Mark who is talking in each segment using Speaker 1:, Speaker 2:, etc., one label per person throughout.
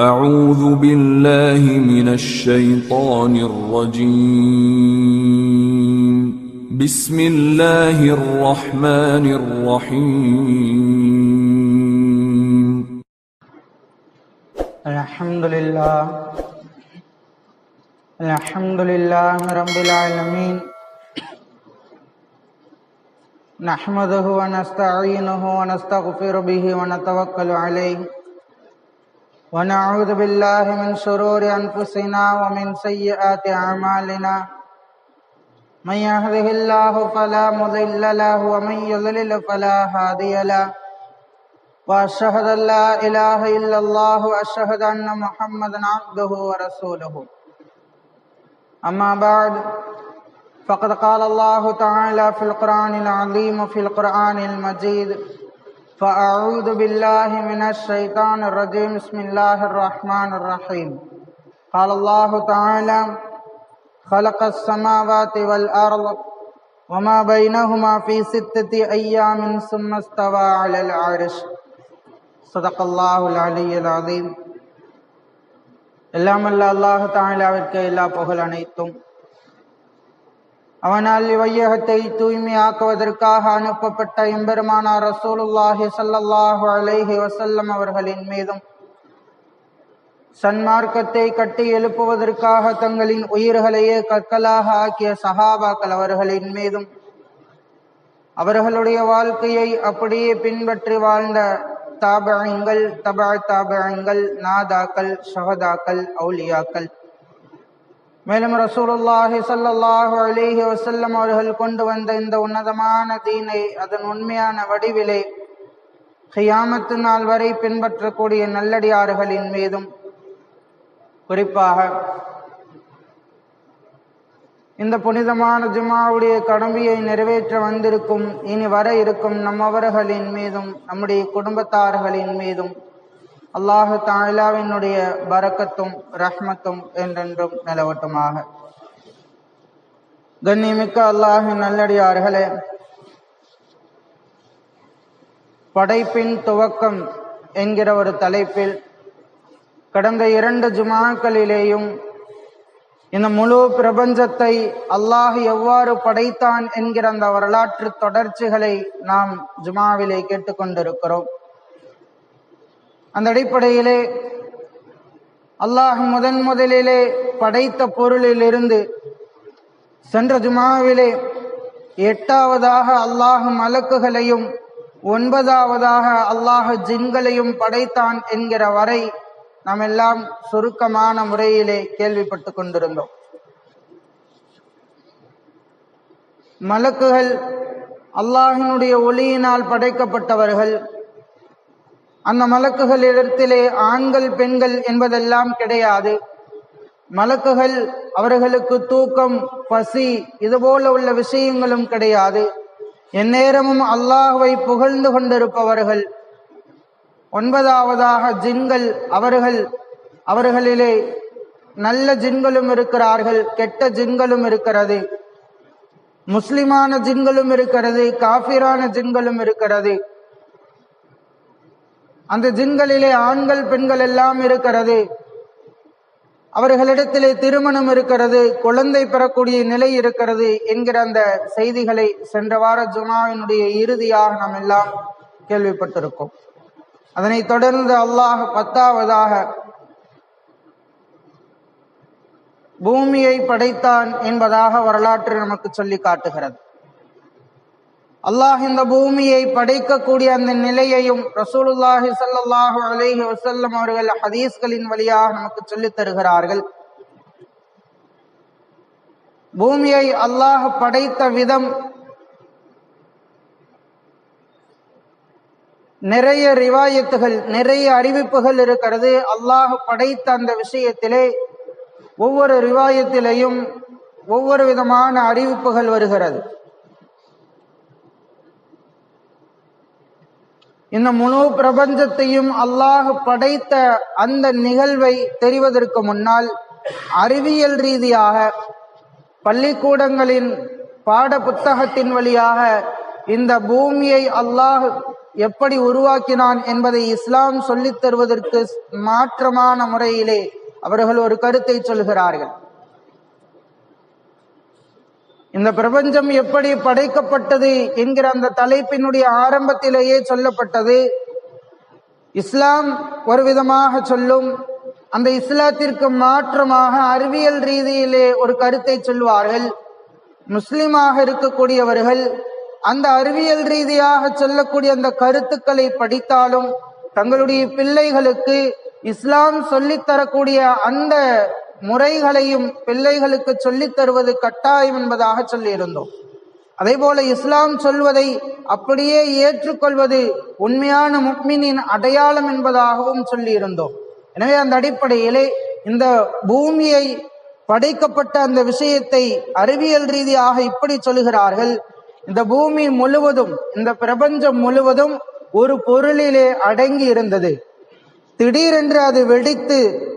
Speaker 1: أعوذ بالله من الشيطان الرجيم. بسم الله الرحمن الرحيم.
Speaker 2: الحمد لله. الحمد لله رب العالمين. نحمده ونستعينه ونستغفر به ونتوكل عليه. ونعوذ بالله من شرور أنفسنا ومن سيئات أعمالنا. من يهده الله فلا مضل له ومن يضلل فلا هادي له. وأشهد أن لا إله إلا الله وأشهد أن محمدا عبده ورسوله. أما بعد فقد قال الله تعالى في القرآن العظيم في القرآن المجيد فاعوذ باللہ من الشیطان الرجیم، بسم اللہ الرحمن الرحیم. قال اللہ تعالی، خلق السماوات والارض وما بینہما فی ستت ایام ثم استوى علی العرش. صدق اللہ العلی العظیم. اللہم اللہ اللہ تعالی ورکے اللہ پہلانیتم அவனால் இவ்வையகத்தை தூய்மையாக்குவதற்காக அனுப்பப்பட்ட எம்பெருமானார் ரசூலுல்லாஹி சல்லல்லாஹு அலைஹி வசல்லம் அவர்களின் மீதும் சன்மார்க்கத்தை கட்டி எழுப்புவதற்காக தங்களின் உயிர்களையே கற்களாக ஆக்கிய சஹாபாக்கள் அவர்களின் மீதும் அவர்களுடைய வாழ்க்கையை அப்படியே பின்பற்றி வாழ்ந்த தாபகங்கள் தபா தாபகங்கள் நாதாக்கள் ஷஹதாக்கள் அவுலியாக்கள் மேலும் ரசூலுல்லாஹி சல்லாஹு அலிஹி வசல்லம் அவர்கள் கொண்டு வந்த இந்த உன்னதமான தீனை அதன் உண்மையான வடிவிலே ஹியாமத்து நாள் வரை பின்பற்றக்கூடிய நல்லடியார்களின் மீதும் குறிப்பாக இந்த புனிதமான ஜுமாவுடைய கடமையை நிறைவேற்ற வந்திருக்கும் இனி வர இருக்கும் நம்மவர்களின் மீதும் நம்முடைய குடும்பத்தார்களின் மீதும் அல்லாஹு தாயிலாவினுடைய பரக்கத்தும் ரஹ்மத்தும் என்றென்றும் நிலவட்டுமாக. கண்ணிமிக்க அல்லாஹின் நல்லடியார்களே படைப்பின் துவக்கம் என்கிற ஒரு தலைப்பில் கடந்த இரண்டு ஜுமாக்களிலேயும் இந்த முழு பிரபஞ்சத்தை அல்லாஹ் எவ்வாறு படைத்தான் என்கிற அந்த வரலாற்று தொடர்ச்சிகளை நாம் ஜுமாவிலே கேட்டுக்கொண்டிருக்கிறோம். அந்த அடிப்படையிலே அல்லாஹ் முதன் முதலிலே படைத்த பொருளிலிருந்து சென்ற ஜுமாவிலே எட்டாவதாக அல்லாஹ் மலக்குகளையும் ஒன்பதாவதாக அல்லாஹ் ஜின்களையும் படைத்தான் என்கிற வரை நாம் எல்லாம் சுருக்கமான முறையிலே கேள்விப்பட்டு கொண்டிருந்தோம். மலக்குகள் அல்லாஹினுடைய ஒளியினால் படைக்கப்பட்டவர்கள். அந்த மலக்குகளிடத்திலே ஆண்கள் பெண்கள் என்பதெல்லாம் கிடையாது. மலக்குகள் அவர்களுக்கு தூக்கம் பசி இதுபோல உள்ள விஷயங்களும் கிடையாது. எந்நேரமும் அல்லாஹுவை புகழ்ந்து கொண்டிருப்பவர்கள். ஒன்பதாவதாக ஜின்கள் அவர்கள் அவர்களிலே நல்ல ஜின்களும் இருக்கிறார்கள் கெட்ட ஜின்களும் இருக்கிறது. முஸ்லிமான ஜின்களும் இருக்கிறது காஃபிரான ஜின்களும் இருக்கிறது. அந்த ஜின்களிலே ஆண்கள் பெண்கள் எல்லாம் இருக்கிறது. அவர்களிடத்திலே திருமணம் இருக்கிறது குழந்தை பெறக்கூடிய நிலை இருக்கிறது என்கிற அந்த செய்திகளை சென்ற வார ஜுமாவினுடைய இறுதியாக நாம் எல்லாம் கேள்விப்பட்டிருக்கோம். அதனைத் தொடர்ந்து அல்லாஹ் பத்தாவதாக பூமியை படைத்தான் என்பதாக வரலாற்று நமக்கு சொல்லி காட்டுகிறது. அல்லாஹ் இந்த பூமியை படைக்கக்கூடிய அந்த நிலையையும் ரசூலுல்லாஹி சல்லாஹூ அலேஹி வசல்லம் அவர்கள் ஹதீஸ்களின் வழியாக நமக்கு சொல்லித் தருகிறார்கள். பூமியை அல்லாஹ் படைத்த விதம் நிறைய ரிவாயத்துகள் நிறைய அறிவிப்புகள் இருக்கிறது. அல்லாஹ் படைத்த அந்த விஷயத்திலே ஒவ்வொரு ரிவாயத்திலையும் ஒவ்வொரு விதமான அறிவிப்புகள் வருகிறது. இந்த முழு பிரபஞ்சத்தையும் அல்லாஹ் படைத்த அந்த நிகழ்வை தெரிவதற்கு முன்னால் அறிவியல் ரீதியாக பள்ளிக்கூடங்களின் பாட புத்தகத்தின் வழியாக இந்த பூமியை அல்லாஹ் எப்படி உருவாக்கினான் என்பதை இஸ்லாம் சொல்லித் தருவதற்கு மாற்றமான முறையிலே அவர்கள் ஒரு கருத்தை சொல்கிறார்கள். இந்த பிரபஞ்சம் எப்படி படைக்கப்பட்டது என்கிற அந்த தலைப்பினுடைய ஆரம்பத்திலேயே சொல்லப்பட்டது. இஸ்லாம் ஒரு விதமாக சொல்லும் அந்த இஸ்லாத்திற்கு மாற்றமாக அறிவியல் ரீதியிலே ஒரு கருத்தை சொல்வார்கள். முஸ்லிமாக இருக்கக்கூடியவர்கள் அந்த அறிவியல் ரீதியாக சொல்லக்கூடிய அந்த கருத்துக்களை படித்தாலும் தங்களுடைய பிள்ளைகளுக்கு இஸ்லாம் சொல்லித்தரக்கூடிய அந்த முறைகளையும் பிள்ளைகளுக்கு சொல்லித் தருவது கட்டாயம் என்பதாக சொல்லியிருந்தோம். அதே போல இஸ்லாம் சொல்வதை அப்படியே ஏற்றுக்கொள்வது உண்மையான முக்மினின் அடையாளம் என்பதாகவும் சொல்லியிருந்தோம். எனவே அந்த அடிப்படையிலே இந்த பூமியை படைக்கப்பட்ட அந்த விஷயத்தை அறிவியல் ரீதியாக இப்படி சொல்லுகிறார்கள். இந்த பூமி முழுவதும் இந்த பிரபஞ்சம் முழுவதும் ஒரு பொருளிலே அடங்கி இருந்தது திடீரென்று அது வெடித்து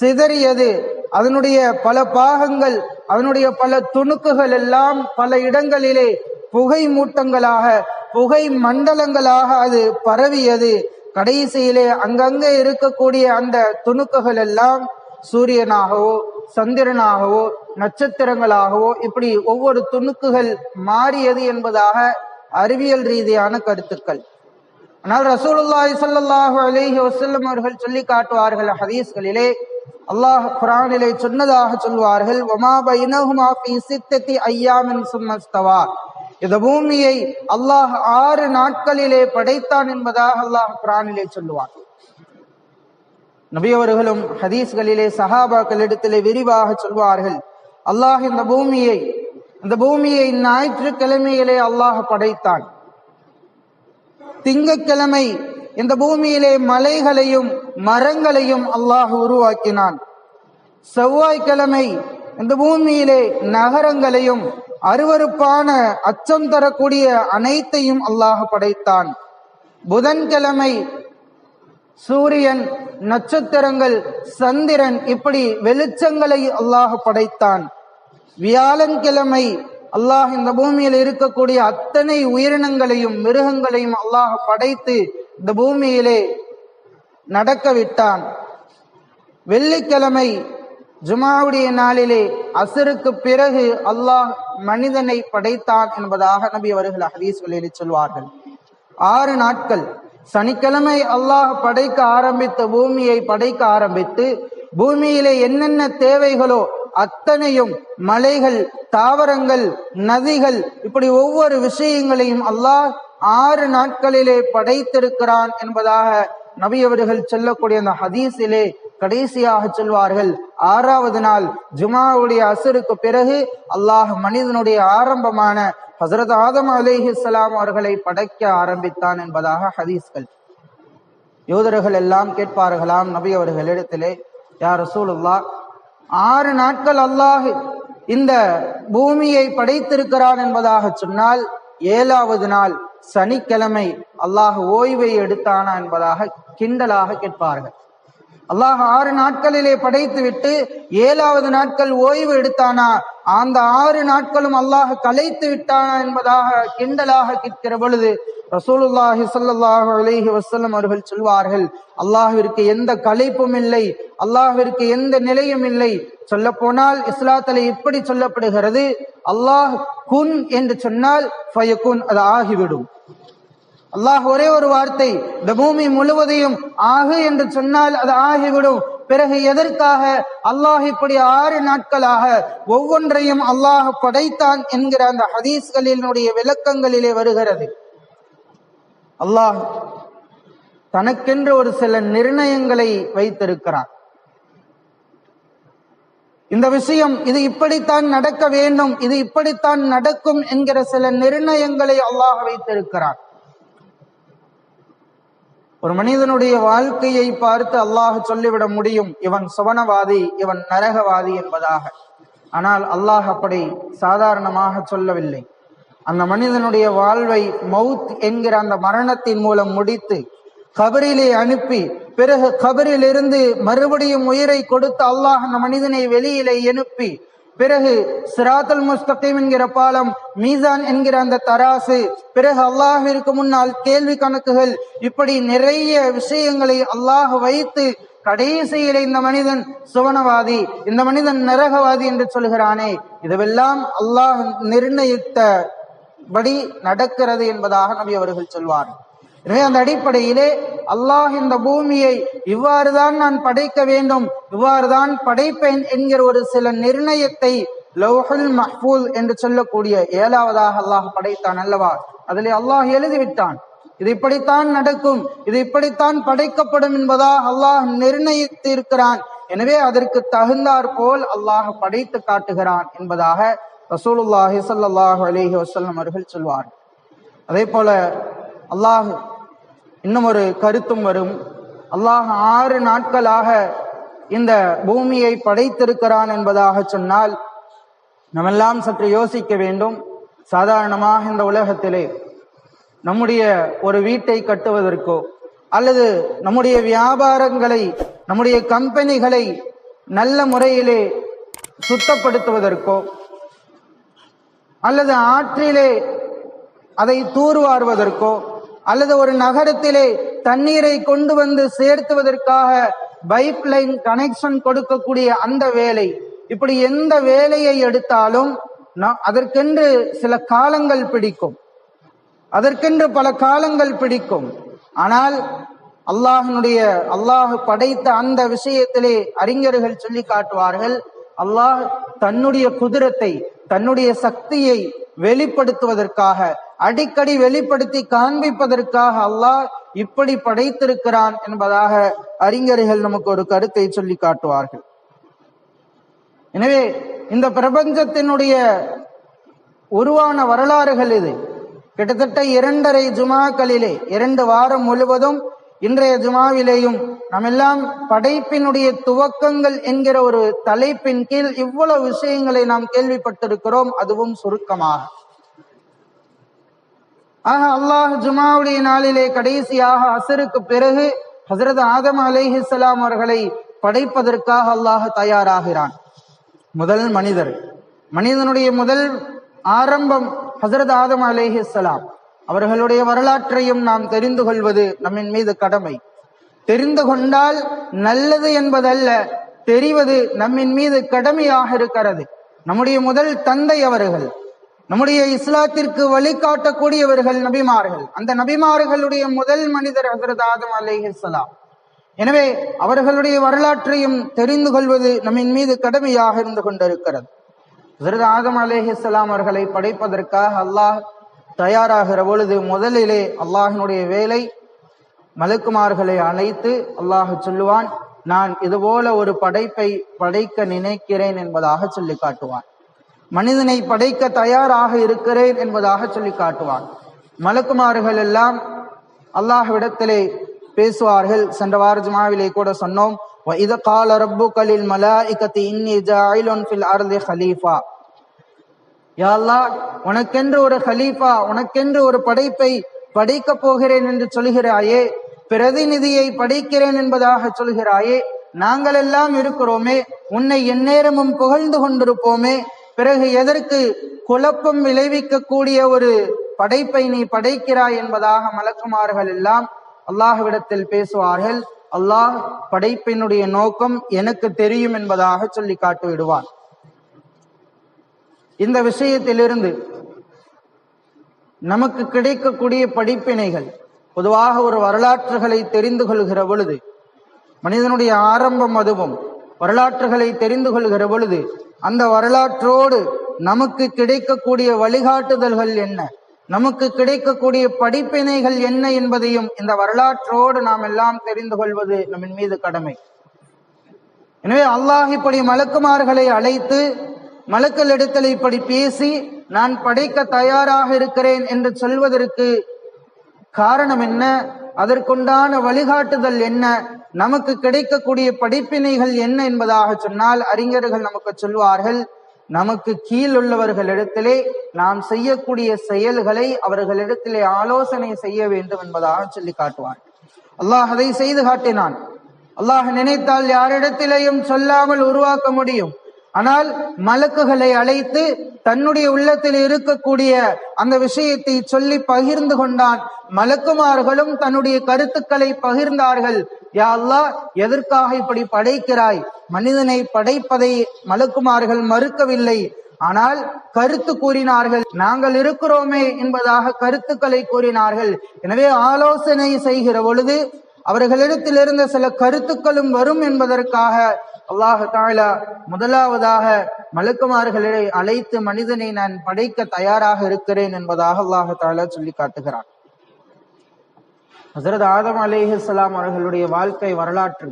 Speaker 2: சிதறியது. அதனுடைய பல பாகங்கள் அதனுடைய பல துணுக்குகள் எல்லாம் பல இடங்களிலே புகை மூட்டங்களாக புகை மண்டலங்களாக அது பரவியது. கடைசியிலே அங்கங்கே இருக்கக்கூடிய அந்த துணுக்குகள் எல்லாம் சூரியனாகவோ சந்திரனாகவோ நட்சத்திரங்களாகவோ இப்படி ஒவ்வொரு துணுக்குகள் மாறியது என்பதாக அறிவியல் ரீதியான கருத்துக்கள். ஆனால் ரசூலுல்லாஹி ஸல்லல்லாஹு அலிஹி வசல்லம் அவர்கள் சொல்லி காட்டுவார்கள் ஹதீஸ்களிலே அல்லாஹ் குரானிலே சொன்னதாக சொல்வார்கள் வமா பைனஹுமா ஃபீ சித்தத்தி ஐயாமின் சும்மஸ்தவா இந்த பூமியை அல்லாஹ் ஆறு நாட்களிலே படைத்தான் என்பதாக அல்லாஹ் குரானிலே சொல்லுவான். நபியவர்களும் ஹதீஸ்களிலே ஹதீஸ்களிலே சஹாபாக்களிடத்திலே விரிவாக சொல்வார்கள் அல்லாஹ் இந்த பூமியை இந்த பூமியை ஞாயிற்றுக்கிழமையிலே அல்லாஹ் படைத்தான். திங்கக்கிழமை இந்த பூமியிலே மலைகளையும் மரங்களையும் அல்லாஹ் உருவாக்கினான். செவ்வாய்க்கிழமை இந்த பூமியிலே நகரங்களையும் அருவருப்பான அச்சம் தரக்கூடிய அனைத்தையும் அல்லாஹ் படைத்தான். புதன்கிழமை சூரியன் நட்சத்திரங்கள் சந்திரன் இப்படி வெளிச்சங்களை அல்லாஹ் படைத்தான். வியாழன்கிழமை அல்லாஹ் இந்த பூமியில் இருக்கக்கூடிய அத்தனை உயிரினங்களையும் மிருகங்களையும் அல்லாஹ் படைத்து இந்த பூமியிலே நடக்க விட்டான் வெள்ளிக்கிழமை ஜுமாவுடைய நாளிலே அசருக்கு பிறகு அல்லாஹ் மனிதனை படைத்தான் என்பதாக நபி அவர்கள் ஹதீஸ்களில் சொல்வார்கள். ஆறு நாட்கள். சனிக்கிழமை அல்லாஹ் படைக்க ஆரம்பித்த பூமியை படைக்க ஆரம்பித்து பூமியிலே என்னென்ன தேவைகளோ அத்தனையும் மலைகள் தாவரங்கள் நதிகள் இப்படி ஒவ்வொரு விஷயங்களையும் அல்லாஹ் ஆறு நாட்களிலே படைத்திருக்கிறான் என்பதாக நபி அவர்கள் சொல்லக்கூடிய அந்த ஹதீஸிலே கடைசியாக சொல்வார்கள். ஆறாவது நாள் ஜுமாவுடைய அசருக்கு பிறகு அல்லாஹ் மனிதனுடைய ஆரம்பமான ஹசரத் ஆதம் அலேஹிஸ்லாம் அவர்களை படைக்க ஆரம்பித்தான் என்பதாக ஹதீஸ்கள். யோதர்கள் எல்லாம் கேட்பார்களாம் நபி அவர்களிடத்திலே யார் ரசூலுல்லா ஆறு நாட்கள் அல்லாஹ் இந்த பூமியை படைத்திருக்கிறான் என்பதாக சொன்னால் ஏழாவது நாள் சனிக்கிழமை அல்லாஹ் ஓய்வை எடுத்தானா என்பதாக கிண்டலாக கேட்பார்கள். அல்லாஹ் ஆறு நாட்களிலே படைத்து விட்டு ஏழாவது நாட்கள் ஓய்வு எடுத்தானா அந்த ஆறு நாட்களும் அல்லாஹ் கலைத்து விட்டானா என்பதாக கிண்டலாக கேட்கிற பொழுது ரசூலுல்லாஹி சல்லாஹு அலைஹி வசல்லம் அவர்கள் சொல்வார்கள் அல்லாஹிற்கு எந்த கலைப்பும் இல்லை அல்லாஹிற்கு எந்த நிலையும் இல்லை. சொல்ல போனால் இஸ்லாத்திலே இப்படி சொல்லப்படுகிறது? அல்லாஹ் குன் என்று சொன்னால் ஃபயகுன் அது ஆகிவிடும். அல்லாஹ் ஒரே ஒரு வார்த்தை இந்த பூமி முழுவதையும் ஆகு என்று சொன்னால் அது ஆகிவிடும். பிறகு எதற்காக அல்லாஹ் இப்படி ஆறு நாட்களாக ஒவ்வொன்றையும் அல்லாஹ் படைத்தான் என்கிற அந்த ஹதீஸ்களினுடைய விளக்கங்களிலே வருகிறது. அல்லாஹ் தனக்கென்று ஒரு சில நிர்ணயங்களை வைத்திருக்கிறான். இந்த விஷயம் இது இப்படித்தான் நடக்க வேண்டும் இது இப்படித்தான் நடக்கும் என்கிற சில நிர்ணயங்களை அல்லாஹ் வைத்திருக்கிறான். ஒரு மனிதனுடைய வாழ்க்கையை பார்த்து அல்லாஹ் சொல்லிவிட முடியும். இவன் சுவனவாதி இவன் நரகவாதி என்பதாக. ஆனால் அல்லாஹ் அப்படி சாதாரணமாக சொல்லவில்லை. அந்த மனிதனுடைய வாழ்வை மவுத் என்கிற அந்த மரணத்தின் மூலம் முடித்து கபரிலே அனுப்பி பிறகு கபரிலிருந்து மறுபடியும் உயிரை கொடுத்து அல்லாஹ் அந்த மனிதனை வெளியிலே எழுப்பி பிறகு சிராத்துல் முஸ்தகிம் என்கிற பாலம் மீசான் என்கிற அந்த தராசு பிறகு அல்லாஹிற்கு முன்னால் கேள்வி கணக்குகள் இப்படி நிறைய விஷயங்களை அல்லாஹ் வைத்து கடைசியில இந்த மனிதன் சுவனவாதி இந்த மனிதன் நரகவாதி என்று சொல்கிறானே இதுவெல்லாம் அல்லாஹ் நிர்ணயித்தபடி நடக்கிறது என்பதாக நபி அவர்கள் சொல்வார் எனவே அந்த அடிப்படையிலே அல்லாஹ் இந்த பூமியை இவ்வாறுதான் நான் படைக்க வேண்டும். இவ்வாறுதான் படைப்பேன் என்கிற ஒரு சில நிர்ணயத்தை லௌஹுல் மஹ்பூல் என்று சொல்லக்கூடிய ஏழாவதாக அல்லாஹ் படைத்தான் அல்லவா? அதிலே அல்லாஹ் எழுதிவிட்டான். இது இப்படித்தான் நடக்கும். இது இப்படித்தான் படைக்கப்படும் என்பதா அல்லாஹ் நிர்ணயித்திருக்கிறான். எனவே அதற்கு தகுந்தாற் போல் அல்லாஹ் படைத்து காட்டுகிறான் என்பதாக ரசூலுல்லாஹி ஸல்லல்லாஹு அலிஹி வசல்லம் அவர்கள் சொல்வார் அதே போல அல்லாஹ் இன்னும் ஒரு கருத்தும் வரும். அல்லாஹ் ஆறு நாட்களாக இந்த பூமியை படைத்திருக்கிறான் என்பதாக சொன்னால் நம்மெல்லாம் சற்று யோசிக்க வேண்டும். சாதாரணமாக இந்த உலகத்திலே நம்முடைய ஒரு வீட்டை கட்டுவதற்கோ அல்லது நம்முடைய வியாபாரங்களை நம்முடைய கம்பெனிகளை நல்ல முறையிலே சுத்தப்படுத்துவதற்கோ அல்லது ஆற்றிலே அதை தூர்வாருவதற்கோ அல்லது ஒரு நகரத்திலே தண்ணீரை கொண்டு வந்து சேர்த்துவதற்காக பைப் லைன் கனெக்ஷன் கொடுக்கக்கூடிய அந்த வேலை. இப்படி எந்த வேலையை எடுத்தாலும் அதற்கென்று சில காலங்கள் பிடிக்கும். அதற்கென்று பல காலங்கள் பிடிக்கும். ஆனால் அல்லாஹனுடைய அல்லாஹ் படைத்த அந்த விஷயத்திலே அறிஞர்கள் சொல்லி காட்டுவார்கள் அல்லாஹ் தன்னுடைய குதிரத்தை தன்னுடைய சக்தியை வெளிப்படுத்துவதற்காக அடிக்கடி வெளிப்படுத்தி காண்பிப்பதற்காக அல்லாஹ் இப்படி படைத்திருக்கிறான் என்பதாக அறிஞர்கள் நமக்கு ஒரு கருத்தை சொல்லி காட்டுவார்கள். எனவே இந்த பிரபஞ்சத்தினுடைய உருவான வரலாறுகள் இது. கிட்டத்தட்ட இரண்டரை ஜுமாக்களிலே இரண்டு வாரம் முழுவதும் இன்றைய ஜுமாவிலேயும் நாம் எல்லாம் படைப்பினுடைய துவக்கங்கள் என்கிற ஒரு தலைப்பின் கீழ் இவ்வளவு விஷயங்களை நாம் கேள்விப்பட்டிருக்கிறோம் அதுவும் சுருக்கமாக. ஆக அல்லாஹ் ஜுமாவுடைய நாளிலே கடைசியாக அசருக்கு பிறகு ஹசரத் ஆதம் அலைஹிஸ்ஸலாம் அவர்களை படைப்பதற்காக அல்லாஹ் தயாராகிறான். முதல் மனிதர். மனிதனுடைய முதல் ஆரம்பம் ஹசரத் ஆதம் அலைஹிஸ்ஸலாம் அவர்களுடைய வரலாற்றையும் நாம் தெரிந்து கொள்வது நம்மின் மீது கடமை. தெரிந்து கொண்டால் நல்லது என்பதல்ல தெரிவது நம்மின் மீது கடமையாக இருக்கிறது. நம்முடைய முதல் தந்தை அவர்கள். நம்முடைய இஸ்லாத்திற்கு வழிகாட்டக்கூடியவர்கள் நபிமார்கள். அந்த நபிமார்களுடைய முதல் மனிதர் ஹசரத் ஆதம் அலைஹிஸ்ஸலாம் எனவே அவர்களுடைய வரலாற்றையும் தெரிந்து கொள்வது நம்மின் மீது கடமையாக இருந்து கொண்டிருக்கிறது. ஹசரத் ஆதம் அலைஹிஸ்ஸலாம் அவர்களை படைப்பதற்காக அல்லாஹ் தயாராகிற பொழுது முதலிலே அல்லாஹினுடைய வேலை மலக்குமார்களை அழைத்து அல்லாஹ் சொல்லுவான் நான் இதுபோல ஒரு படைப்பை படைக்க நினைக்கிறேன் என்பதாக சொல்லி காட்டுவான். மனிதனை படைக்க தயாராக இருக்கிறேன் என்பதாக சொல்லி காட்டுவான். மலக்குமார்கள் எல்லாம் அல்லாஹ்விடத்திலே பேசுவார்கள். சென்ற வார ஜுமாவிலே கூட சொன்னோம் இது கால ரப்பு கலில் மலாய்கத்தி இன்னி ஜாயிலோன் ஃபில் அருதி ஹலீஃபா. யாழ்லா உனக்கென்று ஒரு ஹலீஃபா உனக்கென்று ஒரு படைப்பை படைக்கப் போகிறேன் என்று சொல்கிறாயே பிரதிநிதியை படைக்கிறேன் என்பதாக சொல்கிறாயே நாங்கள் எல்லாம் இருக்கிறோமே உன்னை எந்நேரமும் புகழ்ந்து கொண்டிருப்போமே பிறகு எதற்கு குழப்பம் விளைவிக்கக்கூடிய ஒரு படைப்பை நீ படைக்கிறாய் என்பதாக மலக்குமார்கள் எல்லாம் அல்லாஹ்விடத்தில் பேசுவார்கள். அல்லாஹ் படைப்பினுடைய நோக்கம் எனக்கு தெரியும் என்பதாக சொல்லி காட்டி விடுவான் இந்த விஷயத்திலிருந்து நமக்கு கிடைக்கக்கூடிய படிப்பினைகள் பொதுவாக ஒரு வரலாற்றுகளை தெரிந்து கொள்கிற பொழுது மனிதனுடைய ஆரம்பம் அதுவும் வரலாற்றுகளை தெரிந்து கொள்கிற பொழுது அந்த வரலாற்றோடு நமக்கு கிடைக்கக்கூடிய வழிகாட்டுதல்கள் என்ன? நமக்கு கிடைக்கக்கூடிய படிப்பினைகள் என்ன என்பதையும் இந்த வரலாற்றோடு நாம் எல்லாம் தெரிந்து கொள்வது நம்மின் மீது கடமை. எனவே அல்லாஹ் இப்படி மலக்குமார்களை அழைத்து மலக்களிடத்தில் இப்படி பேசி நான் படைக்க தயாராக இருக்கிறேன் என்று சொல்வதற்கு காரணம் என்ன? அதற்குண்டான வழிகாட்டுதல் என்ன? நமக்கு கிடைக்கக்கூடிய படிப்பினைகள் என்ன என்பதாக சொன்னால் அறிஞர்கள் நமக்கு சொல்வார்கள் நமக்கு கீழ் உள்ளவர்களிடத்திலே நாம் செய்யக்கூடிய செயல்களை அவர்களிடத்திலே ஆலோசனை செய்ய வேண்டும் என்பதாக சொல்லி காட்டுவான். அல்லாஹ் அதை செய்து காட்டினான். அல்லாஹ் நினைத்தால் யாரிடத்திலேயும் சொல்லாமல் உருவாக்க முடியும். ஆனால் மலக்குகளை அழைத்து தன்னுடைய உள்ளத்தில் இருக்கக்கூடிய அந்த விஷயத்தை சொல்லி பகிர்ந்து கொண்டான். மலக்குமார்களும் தன்னுடைய கருத்துக்களை பகிர்ந்தார்கள். யா எதற்காக இப்படி படைக்கிறாய்? மனிதனை படைப்பதை மலக்குமார்கள் மறுக்கவில்லை. ஆனால் கருத்து கூறினார்கள். நாங்கள் இருக்கிறோமே என்பதாக கருத்துக்களை கூறினார்கள். எனவே ஆலோசனை செய்கிற பொழுது அவர்களிடத்தில் இருந்த சில கருத்துக்களும் வரும் என்பதற்காக அல்லாஹ் தாலா முதலாவதாக மலக்குமார்களை அழைத்து மனிதனை நான் படைக்க தயாராக இருக்கிறேன் என்பதாக அல்லாஹ் தாலா சொல்லி காட்டுகிறான். ஹசரத் ஆதம் அலேஹலாம் அவர்களுடைய வாழ்க்கை வரலாற்று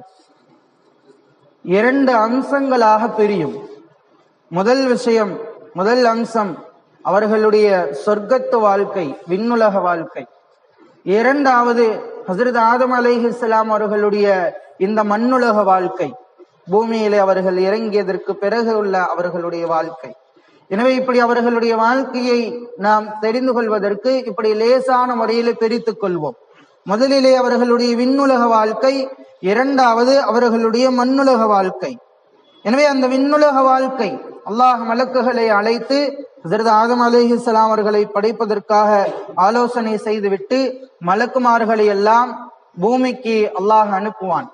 Speaker 2: இரண்டு அம்சங்களாக பிரியும். முதல் விஷயம் முதல் அம்சம் அவர்களுடைய சொர்க்கத்து வாழ்க்கை விண்ணுலக வாழ்க்கை. இரண்டாவது ஹசரத் ஆதம் அலைஹிஸ்லாம் அவர்களுடைய இந்த மண்ணுலக வாழ்க்கை. பூமியிலே அவர்கள் இறங்கியதற்கு பிறகு உள்ள அவர்களுடைய வாழ்க்கை. எனவே இப்படி அவர்களுடைய வாழ்க்கையை நாம் தெரிந்து கொள்வதற்கு இப்படி லேசான முறையிலே பிரித்துக் கொள்வோம். முதலிலே அவர்களுடைய விண்ணுலக வாழ்க்கை இரண்டாவது அவர்களுடைய மண்ணுலக வாழ்க்கை. எனவே அந்த விண்ணுலக வாழ்க்கை அல்லாஹ் மலக்குகளை அழைத்து ஹசரத் ஆதம் அலிஹிஸ்லாம் அவர்களை படைப்பதற்காக ஆலோசனை செய்துவிட்டு மலக்குமார்களை எல்லாம் பூமிக்கு அல்லாஹ் அனுப்புவான்.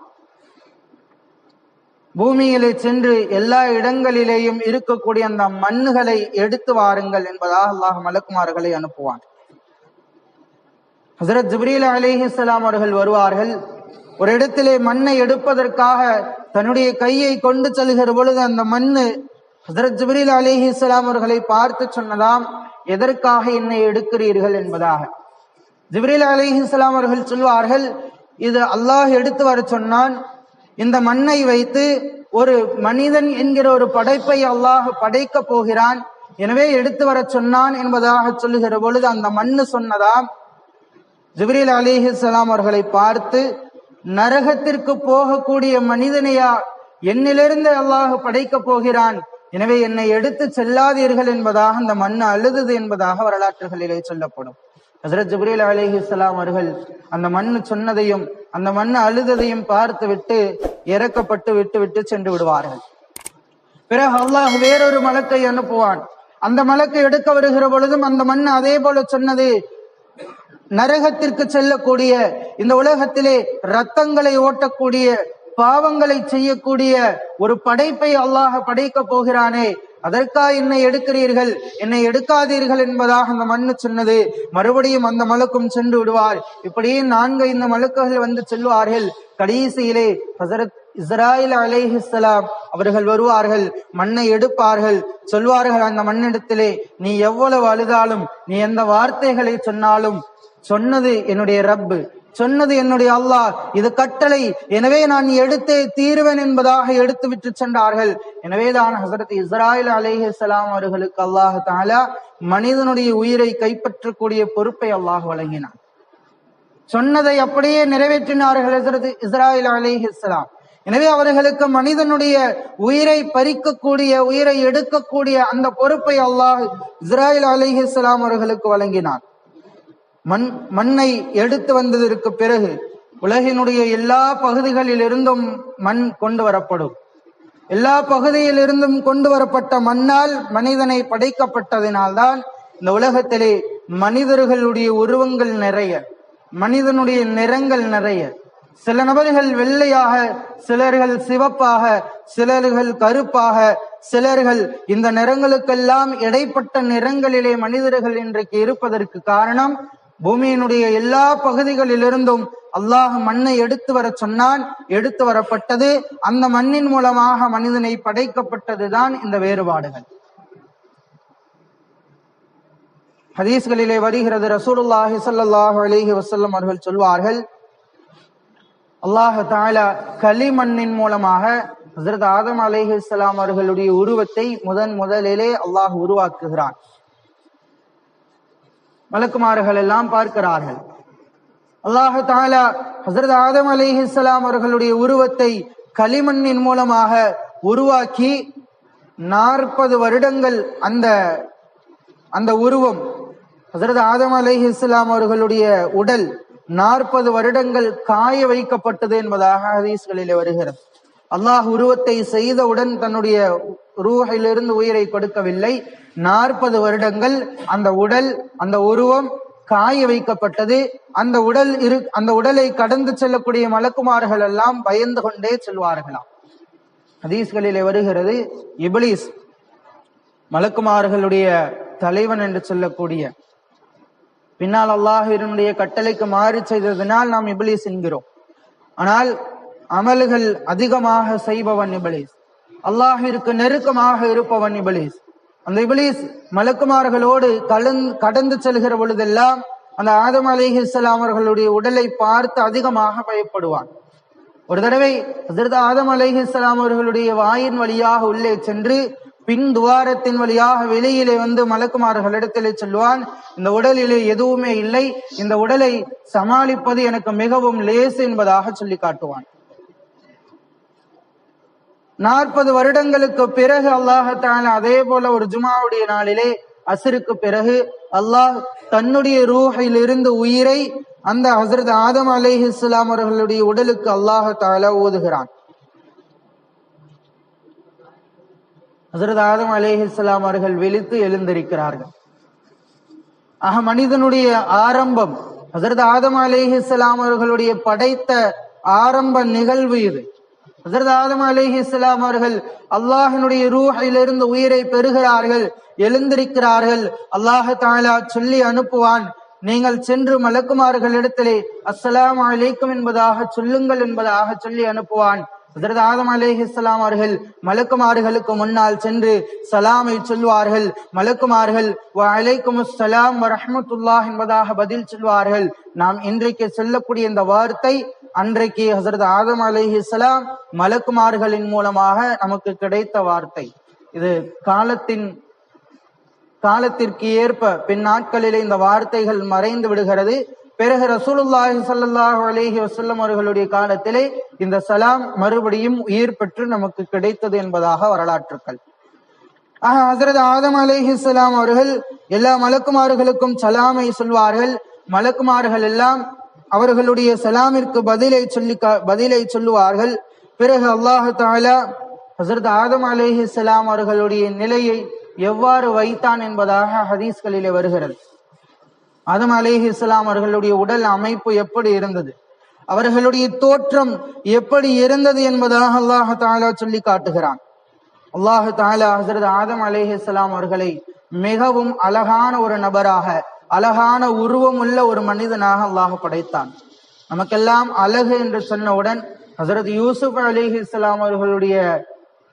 Speaker 2: பூமியிலே சென்று எல்லா இடங்களிலேயும் இருக்கக்கூடிய அந்த மண்ணுகளை எடுத்து வாருங்கள் என்பதாக அல்லாஹ் மலக்குமார்களை அனுப்புவான். ஹசரத் ஜிப்ரீல் அலிஹிஸ்லாம் அவர்கள் வருவார்கள். ஒரு இடத்திலே மண்ணை எடுப்பதற்காக தன்னுடைய கையை கொண்டு செல்கிற பொழுது அந்த மண்ணு ஹசரத் ஜிப்ரீல் அலிஹிஸ்லாம் அவர்களை பார்த்து சொன்னதாம் எதற்காக என்னை எடுக்கிறீர்கள்? என்பதாக. ஜிப்ரீல் அலிஹிஸ்லாம் அவர்கள் சொல்வார்கள் இது அல்லாஹ் எடுத்து வர சொன்னான் இந்த மண்ணை வைத்து ஒரு மனிதன் என்கிற ஒரு படைப்பை அல்லாஹ் படைக்க போகிறான். எனவே எடுத்து வர சொன்னான் என்பதாக சொல்லுகிற பொழுது அந்த மண்ணு சொன்னதாம் ஜிப்ரீல் அலிஹிஸ்லாம் அவர்களை பார்த்து நரகத்திற்கு போகக்கூடிய மனிதனையா? என்னிலிருந்து அல்லாஹ் படைக்க போகிறான். எனவே என்னை எடுத்து செல்லாதீர்கள் என்பதாக அந்த மண்ணு அழுதது என்பதாக வரலாற்றுகளிலே சொல்லப்படும். ஹசரத் ஜிப்ரீல் அலிஹிஸ்லாம் அவர்கள் அந்த மண்ணு சொன்னதையும் அந்த மண்ணு அழுததையும் பார்த்து விட்டு இறக்கப்பட்டு விட்டு விட்டு சென்று விடுவார்கள். பிறகு அல்லாஹ் வேறொரு மலக்கை அனுப்புவான். அந்த மலக்கை எடுக்க வருகிற பொழுதும் அந்த மண் அதே போல சொன்னது நரகத்திற்கு செல்லக்கூடிய இந்த உலகத்திலே ரத்தங்களை ஓட்டக்கூடிய பாவங்களை செய்யக்கூடிய ஒரு படைப்பை அல்லாஹ் படைக்க போகிறானே. அதற்கா என்னை எடுக்கிறீர்கள்? என்னை எடுக்காதீர்கள் என்பதாக அந்த மண்ணு சொன்னது. மறுபடியும் அந்த மலக்கும் சென்று விடுவார். இப்படியே நான்கு இந்த மலக்குகள் வந்து செல்வார்கள். கடைசியிலே ஹசரத் இஸ்ராயில் அலேஹிஸ்லாம் அவர்கள் வருவார்கள். மண்ணை எடுப்பார்கள். சொல்வார்கள் அந்த மண்ணிடத்திலே நீ எவ்வளவு அழுதாலும் நீ எந்த வார்த்தைகளை சொன்னாலும் சொன்னது என்னுடைய ரப்பு. சொன்னது என்னுடைய அல்லாஹ். இது கட்டளை. எனவே நான் எடுத்தே தீர்வேன் என்பதாக எடுத்து விட்டு சென்றார்கள். எனவேதான் ஹசரத் இஸ்ராயில் அலேஹலாம் அவர்களுக்கு அல்லாஹ் தாலா மனிதனுடைய உயிரை கைப்பற்றக்கூடிய பொறுப்பை அல்லாஹ் வழங்கினான். சொன்னதை அப்படியே நிறைவேற்றினார்கள் ஹசரத் இஸ்ராயில் அலேஹலாம் எனவே அவர்களுக்கு மனிதனுடைய உயிரை பறிக்கக்கூடிய உயிரை எடுக்கக்கூடிய அந்த பொறுப்பை அல்லாஹ் இஸ்ராயில் அலிஹிஸ்லாம் அவர்களுக்கு வழங்கினான். மண் மண்ணை எடுத்து வந்ததற்கு பிறகு உலகினுடைய எல்லா பகுதிகளிலிருந்தும் மண் கொண்டு வரப்படும். எல்லா பகுதியிலிருந்தும் கொண்டு வரப்பட்ட மண்ணால் மனிதனை படைக்கப்பட்டதினால்தான் இந்த உலகத்திலே மனிதர்களுடைய உருவங்கள் நிறைய மனிதனுடைய நிறங்கள் நிறைய. சில நபர்கள் வெள்ளையாக சிலர்கள் சிவப்பாக சிலர்கள் கருப்பாக சிலர்கள் இந்த நிறங்களுக்கெல்லாம் இடைப்பட்ட நிறங்களிலே மனிதர்கள் இன்றைக்கு இருப்பதற்கு காரணம் பூமியினுடைய எல்லா பகுதிகளிலிருந்தும் அல்லாஹ் மண்ணை எடுத்து வர சொன்னான் எடுத்து வரப்பட்டது. அந்த மண்ணின் மூலமாக மனிதனை படைக்கப்பட்டதுதான் இந்த வேறுபாடுகள். ஹதீஸ்களிலே வருகிறது ரசூலுல்லாஹி ஸல்லல்லாஹு அலிஹி வசல்லம் அவர்கள் சொல்வார்கள் அல்லாஹ் தாலா களிமண்ணின் மூலமாக ஹசரத் ஆதம் அலைஹிஸ்ஸலாம் அவர்களுடைய உருவத்தை முதன் முதலிலே அல்லாஹ் உருவாக்குகிறான். மலக்குமார்கள் எல்லாம் பார்க்கிறார்கள். அல்லாஹு தாலா ஹசரத் ஆதம் அலிஹிஸ்லாம் அவர்களுடைய உருவத்தை களிமண்ணின் மூலமாக உருவாக்கி நாற்பது வருடங்கள் அந்த அந்த உருவம் ஹசரத் ஆதம் அலிஹிஸ்லாம் அவர்களுடைய உடல் நாற்பது வருடங்கள் காய வைக்கப்பட்டது என்பதாக ஹதீஸ்களிலே வருகிறது. அல்லாஹ் உருவத்தை செய்தவுடன் தன்னுடைய ரூஹிலிருந்து உயிரை கொடுக்கவில்லை. நாற்பது வருடங்கள் அந்த உடல் அந்த உருவம் காய வைக்கப்பட்டது. அந்த உடல் இரு அந்த உடலை கடந்து செல்லக்கூடிய மலக்குமார்கள் எல்லாம் பயந்து கொண்டே செல்வார்களாம். ஹதீஸ்களிலே வருகிறது இபிலிஸ் மலக்குமார்களுடைய தலைவன் என்று சொல்லக்கூடிய பின்னால் அல்லாஹினுடைய கட்டளைக்கு மாறி செய்ததினால் நாம் இபிலிஸ் என்கிறோம். ஆனால் அமல்கள் அதிகமாக செய்பவன் இபிலிஸ் அல்லாஹிற்கு நெருக்கமாக இருப்பவன் இபிலிஸ். அந்த இபிலிஸ் மலக்குமார்களோடு கலந் கடந்து செல்கிற பொழுதெல்லாம் அந்த ஆதம் அலிஹிஸ்லாம் அவர்களுடைய உடலை பார்த்து அதிகமாக பயப்படுவான். ஒரு தடவை ஹசரத் ஆதம் இஸ்லாம் அவர்களுடைய வாயின் வழியாக உள்ளே சென்று பின் துவாரத்தின் வழியாக வெளியிலே வந்து மலக்குமார்களிடத்திலே சொல்வான். இந்த உடலிலே எதுவுமே இல்லை. இந்த உடலை சமாளிப்பது எனக்கு மிகவும் லேசு என்பதாக சொல்லி காட்டுவான். நாற்பது வருடங்களுக்கு பிறகு அல்லாஹத்தால அதே போல ஒரு ஜுமாவுடைய நாளிலே அசருக்கு பிறகு அல்லாஹ் தன்னுடைய ரூஹில் இருந்து உயிரை அந்த ஹசரத் ஆதம் அலைஹிஸ்ஸலாம் அவர்களுடைய உடலுக்கு அல்லாஹ் ஓதுகிறான் ஹசரத் ஆதம் அலைஹிஸ்ஸலாம் அவர்கள் விழித்து எழுந்திருக்கிறார்கள். ஆக மனிதனுடைய ஆரம்பம் ஹசரத் ஆதம் அலைஹிஸ்ஸலாம் அவர்களுடைய படைத்த ஆரம்ப நிகழ்வு இது. ஆதம் அலேஹி இஸ்லாம் அவர்கள் அல்லாஹினுடைய ரூஹிலிருந்து உயிரை பெறுகிறார்கள் எழுந்திருக்கிறார்கள். அல்லாஹ் தாலா சொல்லி அனுப்புவான். நீங்கள் சென்று மலக்குமார்களிடத்திலே அஸ்லாம் அலைக்கும் என்பதாக சொல்லுங்கள் என்பதாக சொல்லி அனுப்புவான். ஹசரத் ஆதம் அலைஹிஸ்ஸலாம் அவர்கள் மலக்குமார்களுக்கு முன்னால் சென்று சலாமை சொல்வார்கள். மலக்குமார்கள் அலைக்கும் சலாம் வ என்பதாக பதில் சொல்வார்கள். நாம் இன்றைக்கு சொல்லக்கூடிய இந்த வார்த்தை அன்றைக்கு ஹசரத் ஆதம் அலைஹிஸ்ஸலாம் மலக்குமார்களின் மூலமாக நமக்கு கிடைத்த வார்த்தை. இது காலத்தின் காலத்திற்கு ஏற்ப பின் நாட்களிலே இந்த வார்த்தைகள் மறைந்து விடுகிறது. பிறகு ரசூலுல்லாஹி சல்லாஹ் அலேஹி வசல்லம் அவர்களுடைய காலத்திலே இந்த சலாம் மறுபடியும் உயிர் பெற்று நமக்கு கிடைத்தது என்பதாக வரலாற்றுக்கள். ஆக ஹசரத் ஆதம் அலைஹிஸ்ஸலாம் அவர்கள் எல்லா மலக்குமார்களுக்கும் சலாமை சொல்வார்கள். மலக்குமார்கள் எல்லாம் அவர்களுடைய சலாமிற்கு பதிலை சொல்லி கா- பதிலை சொல்லுவார்கள். பிறகு அல்லாஹு தாலா ஹசரத் ஆதம் அலேஹி சலாம் அவர்களுடைய நிலையை எவ்வாறு வைத்தான் என்பதாக ஹதீஸ்களிலே வருகிறது. ஆதம் அலைஹிஸ்ஸலாம் அவர்களுடைய உடல் அமைப்பு எப்படி இருந்தது? அவர்களுடைய தோற்றம் எப்படி இருந்தது என்பதாக அல்லாஹ் தாலா சொல்லி காட்டுகிறான். அல்லாஹு தாலா ஹசரத் ஆதம் அலேஹி இஸ்லாம் அவர்களை மிகவும் அழகான ஒரு நபராக அழகான உருவம் உள்ள ஒரு மனிதனாக அல்லாஹ் படைத்தான். நமக்கெல்லாம் அழகு என்று சொன்னவுடன் ஹசரத் யூசுப் அலிஹிஸ்லாம் அவர்களுடைய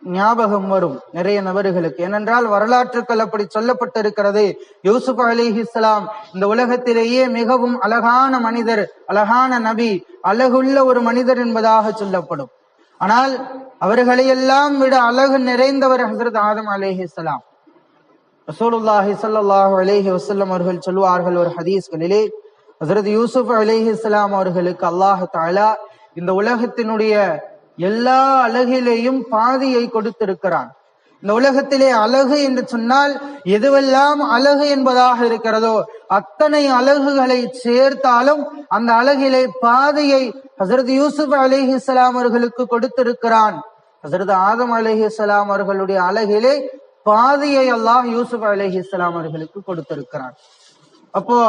Speaker 2: ஞாபகம் வரும். நிறைய நபர்களுக்கு. ஏனென்றால் வரலாற்றுக்கள் அப்படி சொல்லப்பட்டிருக்கிறது. யூசுப் அலிஹிஸ்லாம் இந்த உலகத்திலேயே மிகவும் அழகான மனிதர் அழகான நபி அழகுள்ள ஒரு மனிதர் என்பதாக சொல்லப்படும். ஆனால் அவர்களையெல்லாம் விட அழகு நிறைந்தவர் ஹசரத் ஆதம் அலிஹிஸ்லாம் ரசூலுல்லாஹி ஸல்லல்லாஹு அலேஹி வசல்லம் அவர்கள் சொல்வார்கள் ஒரு ஹதீஸ்களிலே ஹசரத் யூசுப் அலைஹிஸ்ஸலாம் அவர்களுக்கு அல்லாஹ் தாலா இந்த உலகத்தினுடைய எல்லா அழகிலேயும் பாதியை கொடுத்திருக்கிறான். இந்த உலகத்திலே அழகு என்று சொன்னால் எதுவெல்லாம் அழகு என்பதாக இருக்கிறதோ அத்தனை அழகுகளை சேர்த்தாலும் அந்த அழகிலே பாதியை ஹசரத் யூசுப் அலைஹிஸ்ஸலாம் அவர்களுக்கு கொடுத்திருக்கிறான். ஹசரத் ஆதம் அலைஹிஸ்ஸலாம் அவர்களுடைய அழகிலே பாதியை அல்லாஹ் யூசுப் அலைஹிஸ்ஸலாம் அவர்களுக்கு கொடுத்திருக்கிறான். அப்போ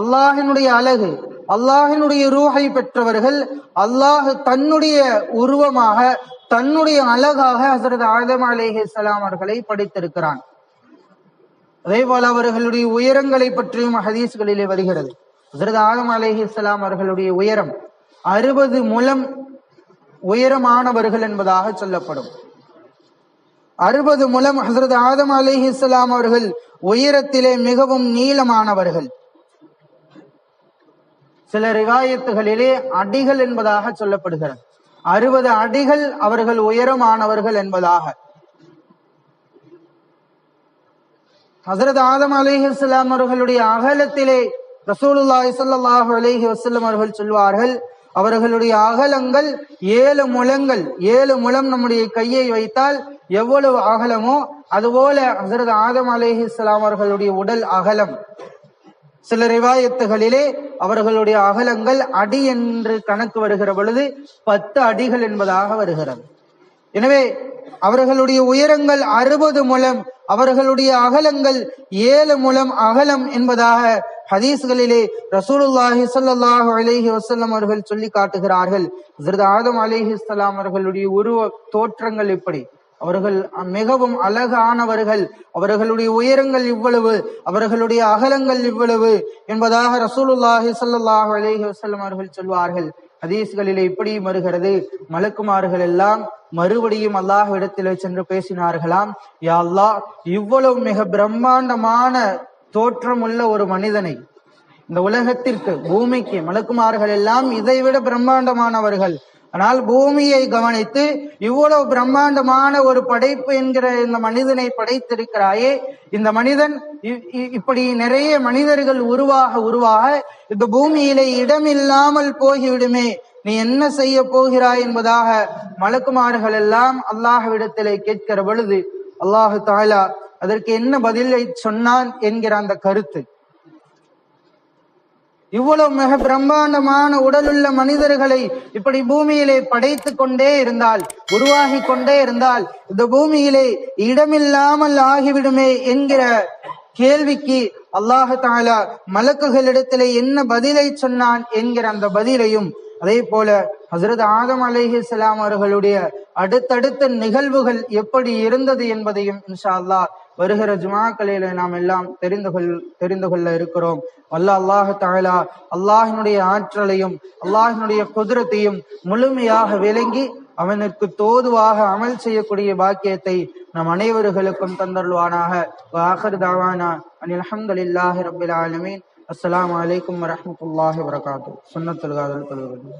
Speaker 2: அல்லாஹினுடைய அழகு அல்லாஹினுடைய ரூஹை பெற்றவர்கள் அல்லாஹ் தன்னுடைய உருவமாக தன்னுடைய அழகாக ஹசரத் ஆதம் அலைஹிஸ்ஸலாம் அவர்களை படைத்திருக்கிறான். அதேபோல அவர்களுடைய உயரங்களை பற்றியும் ஹதீஸ்களிலே வருகிறது. ஹசரத் ஆதம் அலைஹிஸ்ஸலாம் அவர்களுடைய உயரம் அறுபது முலம் உயரமானவர்கள் என்பதாக சொல்லப்படும். அறுபது முலம் ஹசரத் ஆதம் அலைஹிஸ்ஸலாம் அவர்கள் உயரத்திலே மிகவும் நீளமானவர்கள். சில ரிவாயத்துகளிலே அடிகள் என்பதாக சொல்லப்படுகிறது. அறுபது அடிகள் அவர்கள் உயரமானவர்கள் என்பதாக. ஹசரத் ஆதம் அலிஹிஸ்லாம் அவர்களுடைய அகலத்திலே ரசூலுல்லாஹி ஸல்லல்லாஹு அலிஹி வசல்லம் அவர்கள் சொல்வார்கள் அவர்களுடைய அகலங்கள் ஏழு முழங்கள். ஏழு முழம் நம்முடைய கையை வைத்தால் எவ்வளவு அகலமோ அதுபோல ஹசரத் ஆதம் அலைஹிஸ்ஸலாம் அவர்களுடைய உடல் அகலம். சில ரிவாயத்துகளிலே அவர்களுடைய அகலங்கள் அடி என்று கணக்கு வருகிற பொழுது பத்து அடிகள் என்பதாக வருகிறது. எனவே அவர்களுடைய உயரங்கள் அறுபது முழம் அவர்களுடைய அகலங்கள் ஏழு முழம் அகலம் என்பதாக ஹதீஸ்களிலே ரசூலுல்லாஹி சல்லாஹு அலைஹி வசல்லம் அவர்கள் சொல்லி காட்டுகிறார்கள் ஆதம் ஆதம் இஸ்லாம் அவர்களுடைய உருவ தோற்றங்கள் இப்படி. அவர்கள் மிகவும் அழகானவர்கள் அவர்களுடைய உயரங்கள் இவ்வளவு அவர்களுடைய அகலங்கள் இவ்வளவு என்பதாக ரசூலுல்லாஹி சல்லாஹு அலைஹி வசல்லம் அவர்கள் சொல்வார்கள். ஹதீஸ்களிலே இப்படியும் வருகிறது மலக்குமார்கள் எல்லாம் மறுபடியும் அல்லாஹ் இடத்திலே சென்று பேசினார்களாம் யா அல்லாஹ் இவ்வளவு மிக பிரம்மாண்டமான தோற்றமுள்ள ஒரு மனிதனை. இந்த உலகத்திற்கு பூமிக்கு மலக்குமார்கள் எல்லாம் இதைவிட பிரம்மாண்டமானவர்கள். ஆனால் பூமியை கவனித்து இவ்வளவு பிரம்மாண்டமான ஒரு படைப்பு என்கிற இந்த மனிதனை படைத்திருக்கிறாயே இந்த மனிதன் இ- இ- இப்படி நிறைய மனிதர்கள் உருவாக உருவாக இந்த பூமியிலே இடமில்லாமல் போகிவிடுமே. நீ என்ன செய்ய போகிறாய் என்பதாக மலக்குமார்கள் எல்லாம் அல்லாஹ்விடத்திலே கேட்கிற பொழுது அல்லாஹு தாலா அதற்கு என்ன பதிலை சொன்னான் என்கிற அந்த கருத்து. இவ்வளவு மிக பிரம்மாண்டமான உடலுள்ள மனிதர்களை இப்படி பூமியிலே படைத்து கொண்டே இருந்தால் உருவாகி கொண்டே இருந்தால் இந்த பூமியிலே இடமில்லாமல் ஆகிவிடுமே என்கிற கேள்விக்கு அல்லாஹு தாலா மலக்குகளிடத்திலே என்ன பதிலை சொன்னான் என்கிற அந்த பதிலையும் அதே போல ஹசரத் ஆதம் அலைஹிஸ்ஸலாம் அவர்களுடைய அடுத்தடுத்த நிகழ்வுகள் எப்படி இருந்தது என்பதையும் இன்ஷா அல்லாஹ் வருகிற ஜுமாக்களில நாம் எல்லாம் தெரிந்து கொள் தெரிந்து கொள்ள இருக்கிறோம். வல்ல அல்லாஹ் தாலா அல்லாஹினுடைய ஆற்றலையும் அல்லாஹினுடைய குதிரத்தையும் முழுமையாக விளங்கி அவனுக்கு தோதுவாக அமல் செய்யக்கூடிய பாக்கியத்தை நம் அனைவர்களுக்கும் தந்தருள்வானாக. வாஹர் தாவானா அனில் அஹமதுல்லாஹி ரப்பில் ஆலமீன். அஸ்லாம் வலைக்கம் வரஹ்மத்துல்லாஹி வரகாத்து சுன்னத்துல் காதல் தொழுவது